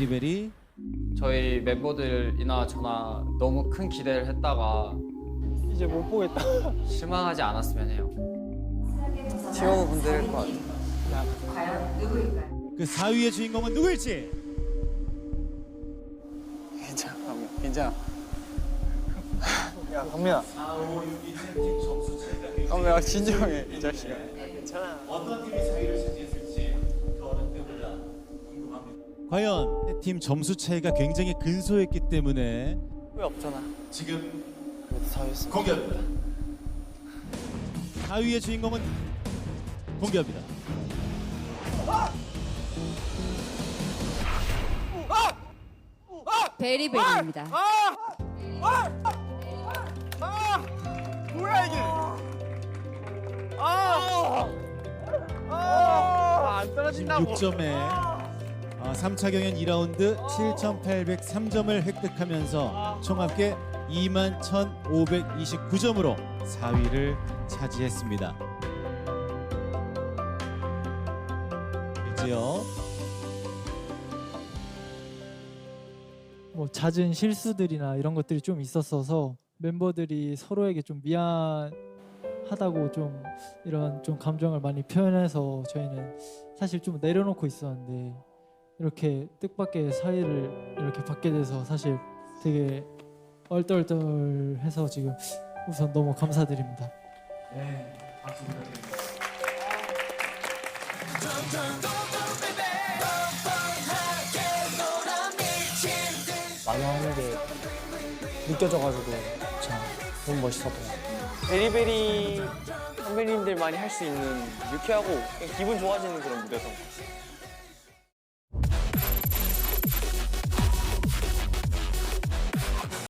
리베리 저희 멤버들이나 저나 너무 큰 기대를 했다가 이제 못 보겠다. 실망하지 않았으면 해요. 팀원분들일 것 같아. 그 4위의 주인공은 누구일지 괜찮아, 강민. 괜찮아. 야, 강민아. 강민아, 진정해, 이 자식아. 괜찮아. 과연 팀 점수 차이가 굉장히 근소했기 때문에 왜 없잖아. 지금 그래도 사회했어. 공개합니다. 4위의 주인공은 공개합니다. 베리베리입니다. 뭐야, 이게? 아! 아! 안 떨어진다고. 16점에 3차 경연 2라운드 7,803점을 획득하면서 총 합계 21,529점으로 4위를 차지했습니다. 이지요. 뭐 잦은 실수들이나 이런 것들이 좀 있었어서 멤버들이 서로에게 좀 미안하다고 좀 이런 좀 감정을 많이 표현해서 저희는 사실 좀 내려놓고 있었는데 이렇게 뜻밖의 사이를 이렇게 받게 돼서 사실 되게 얼떨떨해서 지금 우선 너무 감사드립니다. 많이 하는 게 느껴져가지고 참 너무 멋있었던 것 같아요. 베리베리 선배님들만이 할 수 있는 유쾌하고 기분 좋아지는 그런 무대였던 것 같아요.